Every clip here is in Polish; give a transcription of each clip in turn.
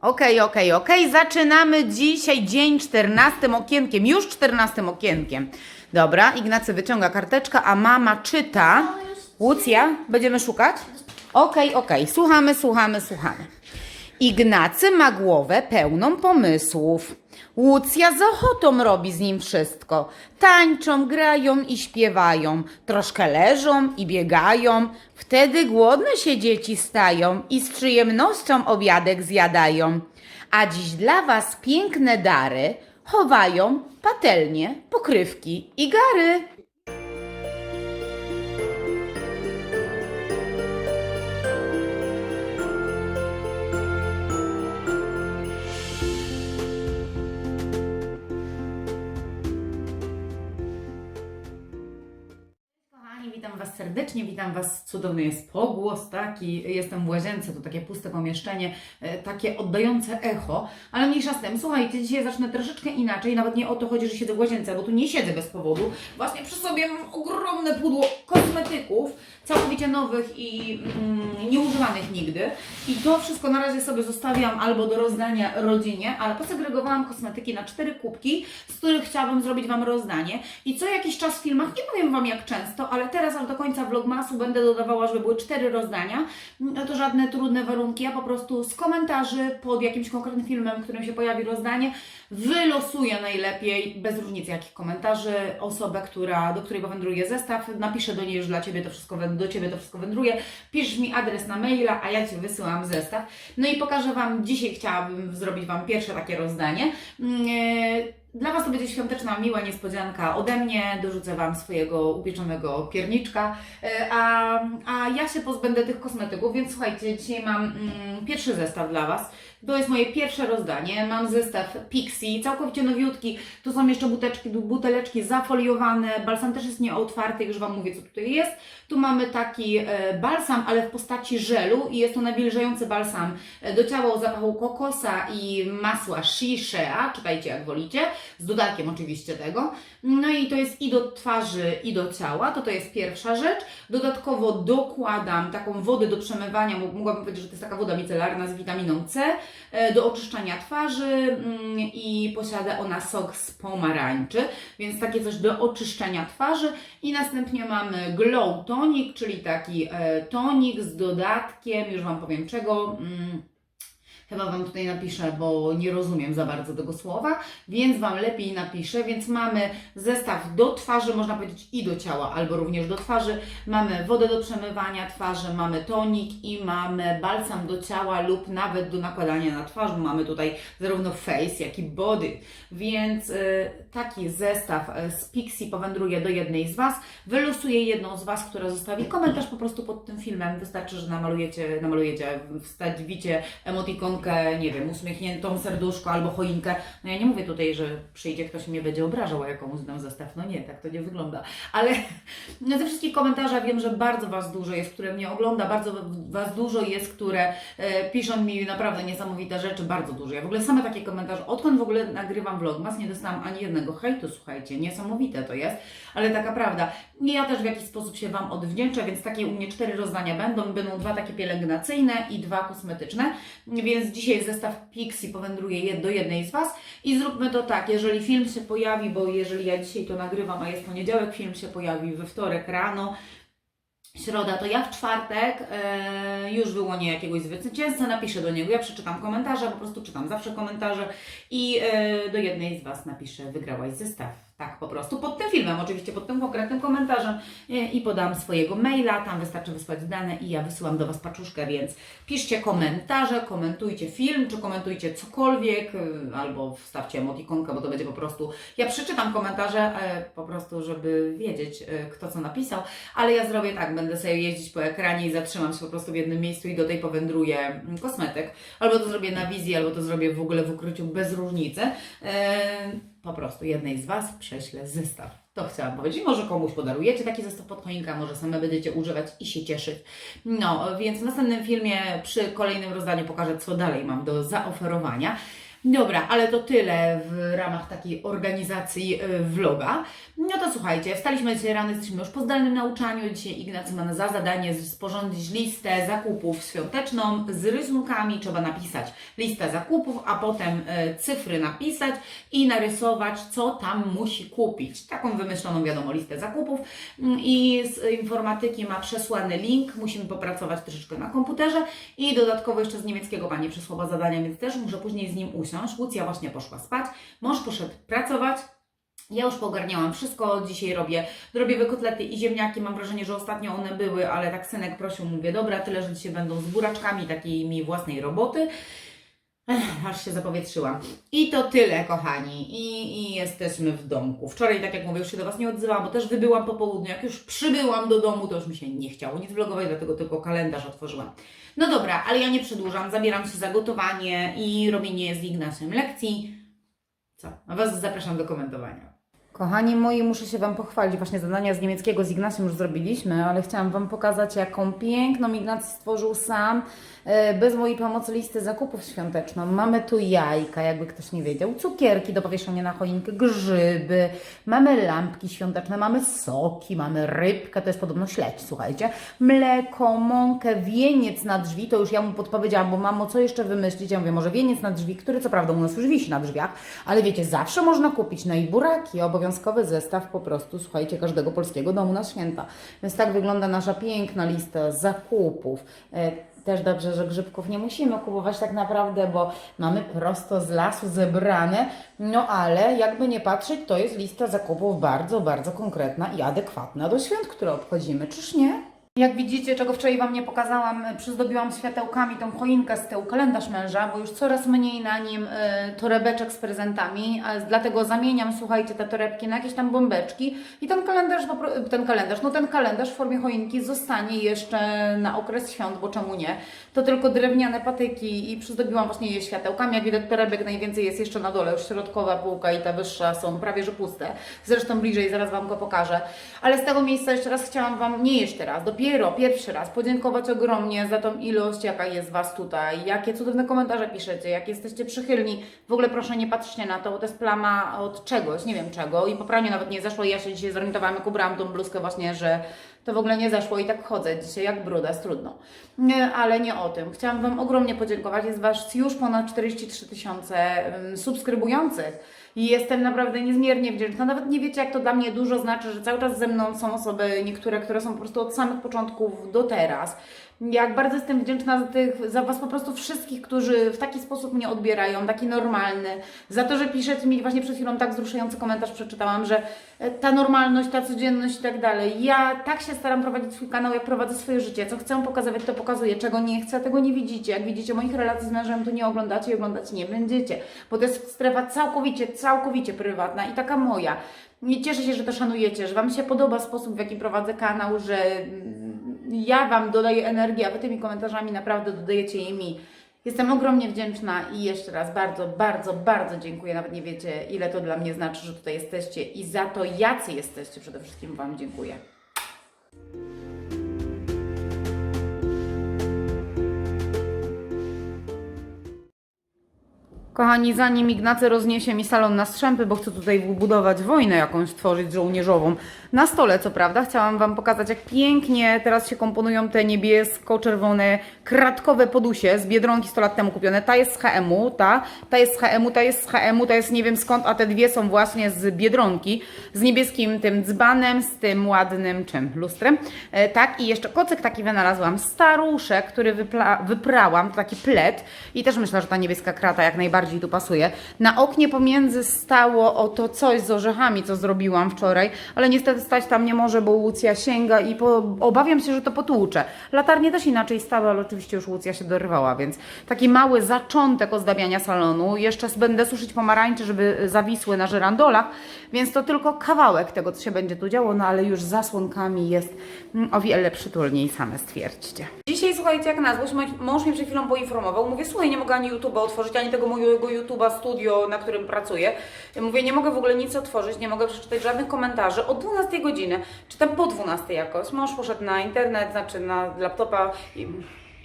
Okej, okej, okej. Zaczynamy dzisiaj dzień 14 okienkiem. Już 14 okienkiem. Dobra, Ignacy wyciąga karteczkę, a mama czyta. Łucja, będziemy szukać? Okej, okej. Słuchamy, słuchamy, słuchamy. Ignacy ma głowę pełną pomysłów. Łucja z ochotą robi z nim wszystko. Tańczą, grają i śpiewają. Troszkę leżą i biegają. Wtedy głodne się dzieci stają i z przyjemnością obiadek zjadają. A dziś dla was piękne dary chowają patelnie, pokrywki i gary. Serdecznie, witam Was. Cudowny jest pogłos, taki. Jestem w łazience, to takie puste pomieszczenie, e, takie oddające echo, ale mniejsza z tym. Słuchajcie, dzisiaj zacznę troszeczkę inaczej. Nawet nie o to chodzi, że siedzę w łazience, bo tu nie siedzę bez powodu. Właśnie przy sobie mam ogromne pudło kosmetyków, całkowicie nowych i mm, nieużywanych nigdy. I to wszystko na razie sobie zostawiam albo do rozdania rodzinie, ale posegregowałam kosmetyki na cztery kubki, z których chciałabym zrobić Wam rozdanie. I co jakiś czas w filmach, nie powiem Wam jak często, ale teraz aż do końca vlogmasu będę dodawała, żeby były cztery rozdania. No to żadne trudne warunki, ja po prostu z komentarzy pod jakimś konkretnym filmem, w którym się pojawi rozdanie, wylosuję najlepiej, bez różnicy jakich komentarzy, osobę, która, do której powędruje zestaw, napiszę do niej, że dla Ciebie to wszystko, do Ciebie to wszystko wędruje, piszesz mi adres na maila, a ja Ci wysyłam zestaw. No i pokażę Wam, dzisiaj chciałabym zrobić Wam pierwsze takie rozdanie. Mm, e, Dla Was to będzie świąteczna, miła niespodzianka ode mnie. Dorzucę Wam swojego upieczonego pierniczka, e, a, a ja się pozbędę tych kosmetyków, więc słuchajcie, dzisiaj mam mm, pierwszy zestaw dla Was. To jest moje pierwsze rozdanie. Mam zestaw Pixie, całkowicie nowiutki. Tu są jeszcze buteczki, buteleczki zafoliowane. Balsam też jest nieotwarty, już Wam mówię, co tutaj jest. Tu mamy taki e, balsam, ale w postaci żelu i jest to nawilżający balsam e, do ciała o zapachu kokosa i masła shishea, czytajcie jak wolicie, z dodatkiem oczywiście tego. No i to jest i do twarzy, i do ciała, to to jest pierwsza rzecz. Dodatkowo dokładam taką wodę do przemywania, mogłabym powiedzieć, że to jest taka woda micelarna z witaminą C, do oczyszczania twarzy mm, i posiada ona sok z pomarańczy, więc takie coś do oczyszczenia twarzy. I następnie mamy Glow Tonic, czyli taki e, tonik z dodatkiem, już Wam powiem czego. Chyba Wam tutaj napiszę, bo nie rozumiem za bardzo tego słowa, więc Wam lepiej napiszę. Więc mamy zestaw do twarzy, można powiedzieć i do ciała, albo również do twarzy. Mamy wodę do przemywania twarzy, mamy tonik i mamy balsam do ciała lub nawet do nakładania na twarz. Mamy tutaj zarówno face, jak i body. Więc y, taki zestaw y, z Pixie powędruje do jednej z Was. Wylosuję jedną z Was, która zostawi komentarz po prostu pod tym filmem. Wystarczy, że namalujecie, namalujecie, wstawicie nie wiem, uśmiechniętą serduszko albo choinkę. No ja nie mówię tutaj, że przyjdzie ktoś i mnie będzie obrażał, a jaką uznam zestaw. No nie, tak to nie wygląda. Ale no, ze wszystkich komentarzy wiem, że bardzo Was dużo jest, które mnie ogląda, bardzo Was dużo jest, które e, piszą mi naprawdę niesamowite rzeczy, bardzo dużo. Ja w ogóle same takie komentarze, odkąd w ogóle nagrywam vlogmas, nie dostałam ani jednego hejtu, słuchajcie, niesamowite to jest, ale taka prawda. I ja też w jakiś sposób się Wam odwdzięczę, więc takie u mnie cztery rozdania będą, będą dwa takie pielęgnacyjne i dwa kosmetyczne, więc dzisiaj zestaw Pixie powędruje do jednej z Was i zróbmy to tak, jeżeli film się pojawi, bo jeżeli ja dzisiaj to nagrywam, a jest poniedziałek, film się pojawi we wtorek rano, środa, to ja w czwartek e, już wyłonię jakiegoś zwycięzcę, napiszę do niego, ja przeczytam komentarze, po prostu czytam zawsze komentarze i e, do jednej z Was napiszę, wygrałaś zestaw. Tak, po prostu pod tym filmem, oczywiście pod tym konkretnym komentarzem e, i podam swojego maila, tam wystarczy wysłać dane i ja wysyłam do Was paczuszkę, więc piszcie komentarze, komentujcie film, czy komentujcie cokolwiek, e, albo wstawcie emotikonkę, bo to będzie po prostu, ja przeczytam komentarze e, po prostu, żeby wiedzieć, kto co napisał, ale ja zrobię tak, będę sobie jeździć po ekranie i zatrzymam się po prostu w jednym miejscu i do tej powędruję mm, kosmetyk. Albo to zrobię na wizji, albo to zrobię w ogóle w ukryciu bez różnicy. Po prostu jednej z Was prześlę zestaw. To chciałam powiedzieć. Może komuś podarujecie taki zestaw pod choinkę, może same będziecie używać i się cieszyć. No, więc w następnym filmie przy kolejnym rozdaniu pokażę, co dalej mam do zaoferowania. Dobra, ale to tyle w ramach takiej organizacji y, vloga. No to słuchajcie, wstaliśmy dzisiaj rano, jesteśmy już po zdalnym nauczaniu. Dzisiaj Ignacy ma za zadanie sporządzić listę zakupów świąteczną z rysunkami. Trzeba napisać listę zakupów, a potem y, cyfry napisać i narysować, co tam musi kupić. Taką wymyśloną, wiadomo, listę zakupów. Mm, I z informatyki ma przesłany link. Musimy popracować troszeczkę na komputerze i dodatkowo jeszcze z niemieckiego Pani przysłała zadania, więc też muszę później z nim usiąść. Łucja właśnie poszła spać, mąż poszedł pracować. Ja już poogarniałam wszystko, dzisiaj robię drobiowe kotlety i ziemniaki, mam wrażenie, że ostatnio one były, ale tak synek prosił, mówię, dobra, tyle, że dzisiaj będą z buraczkami takiej własnej roboty. Ech, aż się zapowietrzyłam. I to tyle, kochani. I, I jesteśmy w domku. Wczoraj, tak jak mówię, już się do Was nie odzywałam, bo też wybyłam po południu. Jak już przybyłam do domu, to już mi się nie chciało nic vlogować, dlatego tylko kalendarz otworzyłam. No dobra, ale ja nie przedłużam. Zabieram się za gotowanie i robienie z Ignacem lekcji. Co? A Was zapraszam do komentowania. Kochani moi, muszę się Wam pochwalić. Właśnie zadania z niemieckiego z Ignacją już zrobiliśmy, ale chciałam Wam pokazać, jaką piękną Ignacy stworzył sam, e, bez mojej pomocy listę zakupów świąteczną. Mamy tu jajka, jakby ktoś nie wiedział, cukierki do powieszenia na choinkę, grzyby, mamy lampki świąteczne, mamy soki, mamy rybkę, to jest podobno śledź, słuchajcie, mleko, mąkę, wieniec na drzwi, to już ja mu podpowiedziałam, bo mamo, co jeszcze wymyślić? Ja mówię, może wieniec na drzwi, który co prawda u nas już wisi na drzwiach, ale wiecie, zawsze można kupić, no i buraki, obowiązkowy zestaw po prostu, słuchajcie, każdego polskiego domu na święta. Więc tak wygląda nasza piękna lista zakupów. E, Też dobrze, że grzybków nie musimy kupować tak naprawdę, bo mamy prosto z lasu zebrane. No ale jakby nie patrzeć, to jest lista zakupów bardzo, bardzo konkretna i adekwatna do świąt, które obchodzimy. Czyż nie? Jak widzicie, czego wczoraj Wam nie pokazałam, e, przyzdobiłam światełkami tą choinkę z tyłu, kalendarz męża, bo już coraz mniej na nim e, torebeczek z prezentami, a dlatego zamieniam, słuchajcie, te torebki na jakieś tam bombeczki i ten kalendarz, ten kalendarz, no ten kalendarz w formie choinki zostanie jeszcze na okres świąt, bo czemu nie? To tylko drewniane patyki i przyzdobiłam właśnie je światełkami, jak widać torebek najwięcej jest jeszcze na dole, już środkowa półka i ta wyższa są prawie że puste. Zresztą bliżej, zaraz Wam go pokażę. Ale z tego miejsca jeszcze raz chciałam Wam, nie jeszcze raz, dopiero pierwszy raz podziękować ogromnie za tą ilość, jaka jest Was tutaj, jakie cudowne komentarze piszecie, jak jesteście przychylni. W ogóle proszę nie patrzcie na to, bo to jest plama od czegoś, nie wiem czego i po praniu nawet nie zeszło ja się dzisiaj zorientowałam, jak ubrałam tą bluzkę właśnie, że to w ogóle nie zeszło i tak chodzę dzisiaj jak bruda, jest trudno. Nie, ale nie o tym. Chciałam Wam ogromnie podziękować. Jest Was już ponad 43 tysiące ym, subskrybujących. I jestem naprawdę niezmiernie wdzięczna. Nawet nie wiecie, jak to dla mnie dużo znaczy, że cały czas ze mną są osoby, niektóre, które są po prostu od samych początków do teraz. Jak bardzo jestem wdzięczna za, tych, za Was po prostu wszystkich, którzy w taki sposób mnie odbierają, taki normalny. Za to, że piszecie mi, właśnie przed chwilą tak wzruszający komentarz przeczytałam, że e, ta normalność, ta codzienność i tak dalej. Ja tak się staram prowadzić swój kanał, jak prowadzę swoje życie. Co chcę pokazywać, to pokazuję. Czego nie chcę, tego nie widzicie. Jak widzicie moich relacji z mężem, to nie oglądacie i oglądać nie będziecie. Bo to jest strefa całkowicie, całkowicie prywatna i taka moja. Nie cieszę się, że to szanujecie, że Wam się podoba sposób, w jaki prowadzę kanał, że mm, ja Wam dodaję energię, a Wy tymi komentarzami naprawdę dodajecie jej mi. Jestem ogromnie wdzięczna i jeszcze raz bardzo, bardzo, bardzo dziękuję. Nawet nie wiecie, ile to dla mnie znaczy, że tutaj jesteście i za to, jacy jesteście, przede wszystkim Wam dziękuję. Kochani, zanim Ignacy rozniesie mi salon na strzępy, bo chcę tutaj budować wojnę jakąś stworzyć żołnierzową. Na stole, co prawda, chciałam Wam pokazać, jak pięknie teraz się komponują te niebiesko-czerwone, kratkowe podusie z Biedronki 100 lat temu kupione. Ta jest z HM-u, ta, ta jest z HM-u, ta jest z HM-u, ta jest nie wiem skąd, a te dwie są właśnie z Biedronki, z niebieskim tym dzbanem, z tym ładnym czym? Lustrem. E, tak, i jeszcze kocyk taki wynalazłam, staruszek, który wypla- wyprałam, to taki plet i też myślę, że ta niebieska krata jak najbardziej tu pasuje. Na oknie pomiędzy stało o to coś z orzechami, co zrobiłam wczoraj, ale niestety stać tam nie może, bo Łucja sięga i po, obawiam się, że to potłucze. Latarnie też inaczej stały, ale oczywiście już Łucja się dorwała, więc taki mały zaczątek ozdabiania salonu. Jeszcze będę suszyć pomarańcze, żeby zawisły na żerandolach, więc to tylko kawałek tego, co się będzie tu działo, no ale już zasłonkami jest mm, o wiele przytulniej, same stwierdźcie. Dzisiaj, słuchajcie, jak na złość, mąż mnie przed chwilą poinformował. Mówię, słuchaj, nie mogę ani YouTube'a otworzyć, ani tego mojego YouTube'a studio, na którym pracuję. Mówię, nie mogę w ogóle nic otworzyć, nie mogę przeczytać żadnych komentarzy. Od 12 godziny, czy tam po 12 jakoś, mąż poszedł na internet, znaczy na laptopa i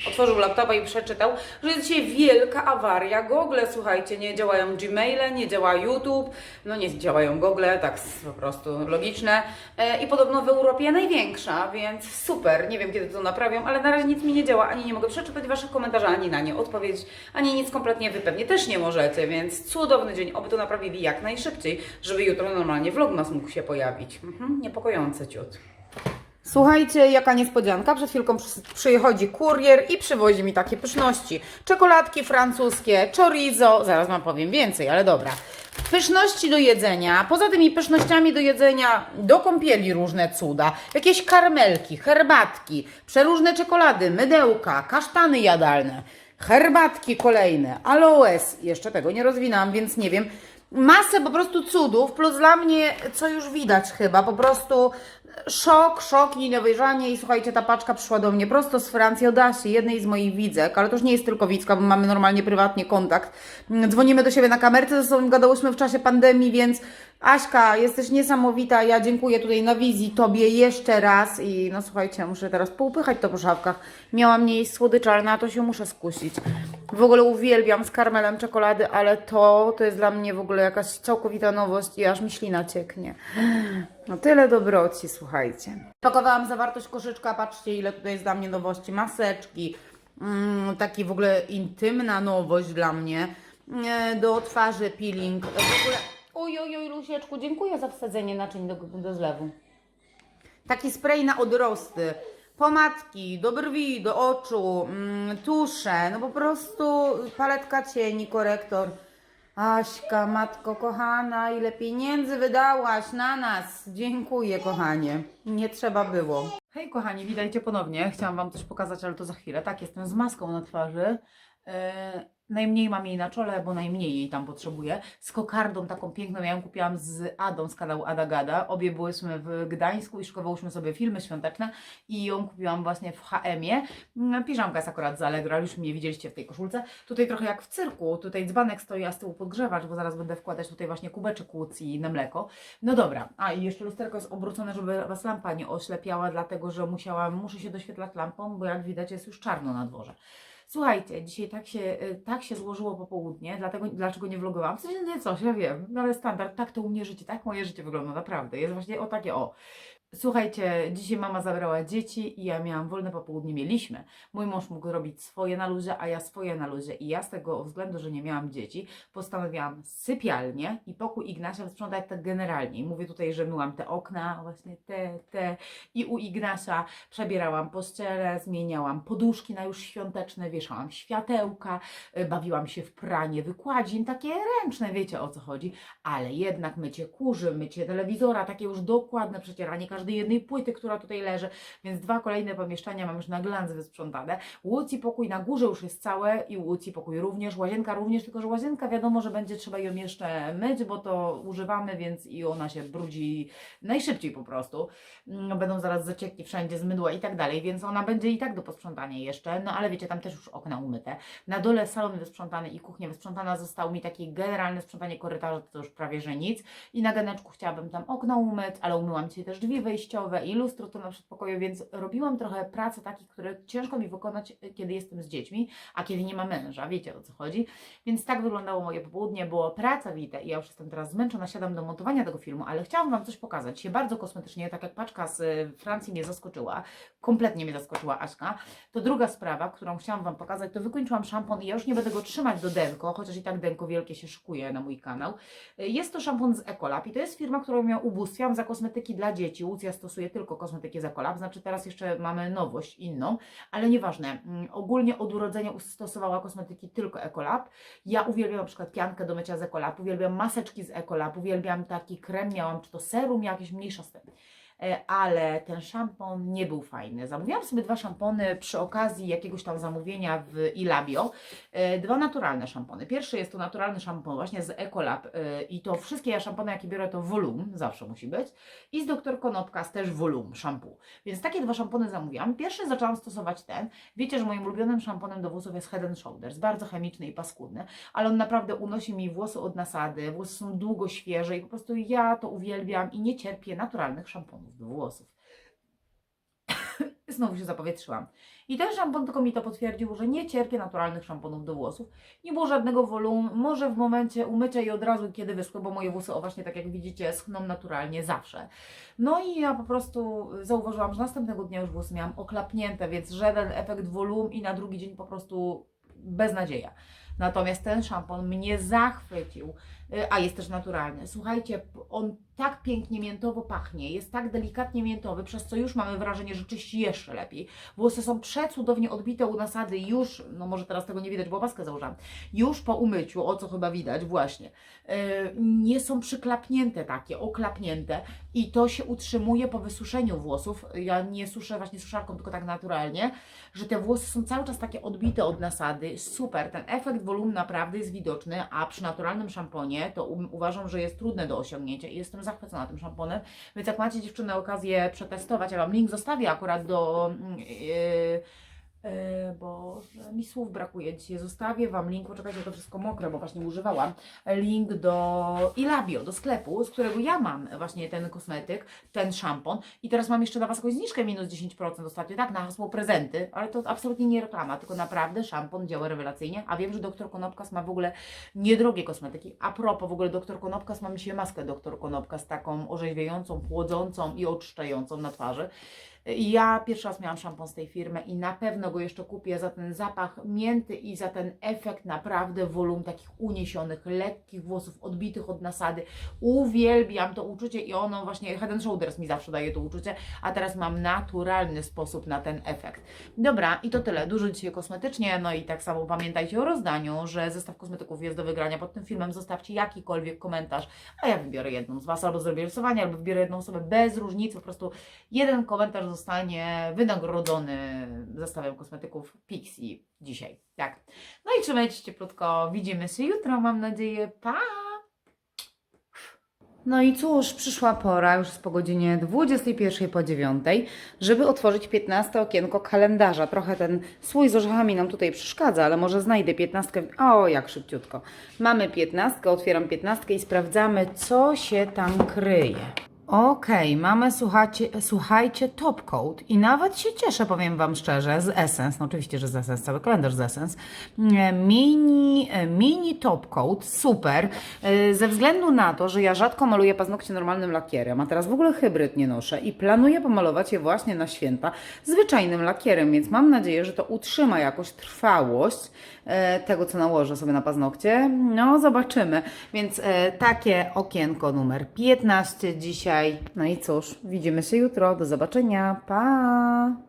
otworzył laptopa i przeczytał, że jest dzisiaj wielka awaria. Google, słuchajcie, nie działają Gmaile, nie działa YouTube, no nie działają Google, tak po prostu logiczne. E, I podobno w Europie największa, więc super. Nie wiem, kiedy to naprawią, ale na razie nic mi nie działa, ani nie mogę przeczytać Waszych komentarzy, ani na nie odpowiedzieć, ani nic kompletnie Wy pewnie też nie możecie, więc cudowny dzień, oby to naprawili jak najszybciej, żeby jutro normalnie vlogmas mógł się pojawić. Mhm, niepokojące ciut. Słuchajcie, jaka niespodzianka. Przed chwilką przy- przychodzi kurier i przywozi mi takie pyszności. Czekoladki francuskie, chorizo, zaraz Wam powiem więcej, ale dobra. Pyszności do jedzenia, poza tymi pysznościami do jedzenia, do kąpieli różne cuda, jakieś karmelki, herbatki, przeróżne czekolady, mydełka, kasztany jadalne, herbatki kolejne, aloes, jeszcze tego nie rozwinęłam, więc nie wiem. Masę po prostu cudów, plus dla mnie, co już widać chyba, po prostu szok, szok i niedowierzanie i słuchajcie, ta paczka przyszła do mnie prosto z Francji od Asi, jednej z moich widzek, ale to już nie jest tylko widzka, bo mamy normalnie prywatnie kontakt. Dzwonimy do siebie na kamerce, ze sobą gadałyśmy w czasie pandemii, więc Aśka, jesteś niesamowita, ja dziękuję tutaj na wizji Tobie jeszcze raz i no słuchajcie, muszę teraz poupychać to po szafkach. Miałam nie jeść słodyczy, ale na to się muszę skusić. W ogóle uwielbiam z karmelem czekolady, ale to, to jest dla mnie w ogóle jakaś całkowita nowość i aż mi ślina cieknie. No tyle dobroci, słuchajcie. Pakowałam zawartość koszyczka, patrzcie ile tutaj jest dla mnie nowości. Maseczki, mm, taki w ogóle intymna nowość dla mnie. E, Do twarzy peeling. E, W ogóle... Oj, oj, oj, Lusieczku, dziękuję za wsadzenie naczyń do, do zlewu. Taki spray na odrosty. Pomadki do brwi, do oczu, mm, tusze, no po prostu paletka cieni, korektor. Aśka, matko kochana, ile pieniędzy wydałaś na nas. Dziękuję, kochanie. Nie trzeba było. Hej, kochani, witajcie ponownie. Chciałam Wam coś pokazać, ale to za chwilę. Tak, jestem z maską na twarzy. E, najmniej mam jej na czole, bo najmniej jej tam potrzebuję. Z kokardą taką piękną, ja ją kupiłam z Adą z kanału Ada Gada. Obie byłyśmy w Gdańsku i szkowałyśmy sobie filmy świąteczne i ją kupiłam właśnie w HM-ie. Mm, Piżamka jest akurat z Allegro, ale już mnie widzieliście w tej koszulce. Tutaj trochę jak w cyrku, tutaj dzbanek stoi, a z tyłu podgrzewacz, bo zaraz będę wkładać tutaj właśnie kubeczek łucji na mleko. No dobra, a i jeszcze lusterko jest obrócone, żeby Was lampa nie oślepiała, dlatego że musiałam, muszę się doświetlać lampą, bo jak widać jest już czarno na dworze. Słuchajcie, dzisiaj tak się, y, tak się złożyło popołudnie, dlatego dlaczego nie vlogowałam. W sensie nie coś, ja wiem, no ale standard, tak to u mnie życie, tak moje życie wygląda naprawdę. Jest właśnie o takie o. Słuchajcie, dzisiaj mama zabrała dzieci i ja miałam wolne popołudnie, mieliśmy. Mój mąż mógł robić swoje na luzie, a ja swoje na luzie. I ja z tego względu, że nie miałam dzieci, postanowiłam sypialnię i pokój Ignasia sprzątać tak generalnie. I mówię tutaj, że myłam te okna, właśnie te, te. I u Ignasia przebierałam pościele, zmieniałam poduszki na już świąteczne, wieszałam światełka, y, bawiłam się w pranie wykładzin, takie ręczne, wiecie o co chodzi. Ale jednak mycie kurzy, mycie telewizora, takie już dokładne przecieranie każdej jednej płyty, która tutaj leży. Więc dwa kolejne pomieszczenia mam już na glans wysprzątane. Łucji pokój na górze już jest całe i Łucji pokój również, łazienka również, tylko że łazienka wiadomo, że będzie trzeba ją jeszcze myć, bo to używamy, więc i ona się brudzi najszybciej po prostu. Mm, Będą zaraz zacieki wszędzie z mydła i tak dalej, więc ona będzie i tak do posprzątania jeszcze, no ale wiecie, tam też już okna umyte. Na dole salon wysprzątany i kuchnia wysprzątana, zostało mi takie generalne sprzątanie korytarza, to już prawie że nic. I na ganeczku chciałabym tam okno umyć, ale umyłam dzisiaj też drzwi wejściowe i lustro tu na przedpokoju, więc robiłam trochę pracy takich, które ciężko mi wykonać, y, kiedy jestem z dziećmi, a kiedy nie ma męża, wiecie o co chodzi. Więc tak wyglądało moje popołudnie, było pracowite i ja już jestem teraz zmęczona, siadam do montowania tego filmu, ale chciałam Wam coś pokazać. Się bardzo kosmetycznie, tak jak paczka z y, Francji mnie zaskoczyła, kompletnie mnie zaskoczyła Aśka. To druga sprawa, którą chciałam Wam pokazać, to wykończyłam szampon i ja już nie będę go trzymać do Denko, chociaż i tak Denko wielkie się szykuje na mój kanał. Y, Jest to szampon z Ecolab i to jest firma, którą ja ubóstwiam za kosmetyki dla dzieci. Łucja stosuje tylko kosmetyki z Ecolab, znaczy teraz jeszcze mamy nowość inną, ale nieważne. Mm, Ogólnie od urodzenia stosowała kosmetyki tylko Ecolab. Ja uwielbiam na przykład piankę do mycia z Ecolab, uwielbiam maseczki z Ecolab, uwielbiam taki krem, miałam czy to serum jakieś mniejsza z tym. E, Ale ten szampon nie był fajny. Zamówiłam sobie dwa szampony przy okazji jakiegoś tam zamówienia w Ilabio. E, Dwa naturalne szampony. Pierwszy jest to naturalny szampon właśnie z Ecolab e, i to wszystkie ja szampony jakie biorę to Volum, zawsze musi być. I z Dr. Konopka też Volum shampoo. Więc takie dwa szampony zamówiłam. Pierwszy zaczęłam stosować ten. Wiecie, że moim ulubionym szamponem do włosów jest Head Shoulders. Bardzo chemiczny i paskudny, ale on naprawdę unosi mi włosy od nasady. Włosy są długo świeże i po prostu ja to uwielbiam i nie cierpię naturalnych szamponów do włosów. znowu się zapowietrzyłam. I ten szampon tylko mi to potwierdził, że nie cierpię naturalnych szamponów do włosów. Nie było żadnego wolum, może w momencie umycia i od razu kiedy wyschły, bo moje włosy, o właśnie tak jak widzicie, schną naturalnie zawsze. No i ja po prostu zauważyłam, że następnego dnia już włosy miałam oklapnięte, więc żaden efekt wolum i na drugi dzień po prostu beznadzieja. Natomiast ten szampon mnie zachwycił, y, a jest też naturalny. Słuchajcie, on tak pięknie miętowo pachnie, jest tak delikatnie miętowy, przez co już mamy wrażenie, że czyści jeszcze lepiej. Włosy są przecudownie odbite u nasady już, no może teraz tego nie widać, bo opaskę założyłam, już po umyciu, o co chyba widać właśnie, y, nie są przyklapnięte takie, oklapnięte i to się utrzymuje po wysuszeniu włosów. Ja nie suszę właśnie suszarką, tylko tak naturalnie, że te włosy są cały czas takie odbite od nasady. Super, ten efekt wolum naprawdę jest widoczny, a przy naturalnym szamponie to uważam, że jest trudne do osiągnięcia i jestem zachwycona tym szamponem. Więc jak macie dziewczyny okazję przetestować, ja Wam link zostawię akurat do. Yy, Yy, bo mi słów brakuje dzisiaj. Zostawię Wam link, poczekajcie, to wszystko mokre, bo właśnie używałam. Link do Ilabio, do sklepu, z którego ja mam właśnie ten kosmetyk, ten szampon. I teraz mam jeszcze dla Was jakąś zniżkę minus 10% ostatnio, tak, na hasło prezenty, ale to absolutnie nie reklama, tylko naprawdę szampon działa rewelacyjnie. A wiem, że doktor Konopkas ma w ogóle niedrogie kosmetyki. A propos, w ogóle doktor Konopkas ma mi się maskę doktor Konopkas, taką orzeźwiającą, chłodzącą i oczyszczającą na twarzy. Ja pierwszy raz miałam szampon z tej firmy i na pewno go jeszcze kupię za ten zapach mięty i za ten efekt naprawdę wolum takich uniesionych, lekkich włosów, odbitych od nasady. Uwielbiam to uczucie i ono właśnie, Head and Shoulders mi zawsze daje to uczucie, a teraz mam naturalny sposób na ten efekt. Dobra, i to tyle. Dużo dzisiaj kosmetycznie, no i tak samo pamiętajcie o rozdaniu, że zestaw kosmetyków jest do wygrania pod tym filmem. Zostawcie jakikolwiek komentarz, a ja wybiorę jedną z Was, albo zrobię losowanie, albo wybiorę jedną osobę bez różnicy, po prostu jeden komentarz zostanie wynagrodzony zestawem kosmetyków Pixie dzisiaj. Tak. No i trzymajcie się cieplutko. Widzimy się jutro, mam nadzieję. Pa! No i cóż, przyszła pora, już po godzinie 21 po 9, żeby otworzyć 15 okienko kalendarza. Trochę ten słój z orzechami nam tutaj przeszkadza, ale może znajdę 15. O, jak szybciutko. Mamy 15, otwieram 15 i sprawdzamy, co się tam kryje. Okej, mamy, słuchajcie, słuchajcie, top coat i nawet się cieszę, powiem Wam szczerze, z Essence, no oczywiście, że z Essence, cały kalendarz z Essence, E, mini, e, mini top coat, super, E, ze względu na to, że ja rzadko maluję paznokcie normalnym lakierem, a teraz w ogóle hybryd nie noszę i planuję pomalować je właśnie na święta zwyczajnym lakierem, więc mam nadzieję, że to utrzyma jakoś trwałość tego, co nałożę sobie na paznokcie. No, zobaczymy. Więc takie okienko numer 15 dzisiaj. No i cóż, widzimy się jutro. Do zobaczenia. Pa!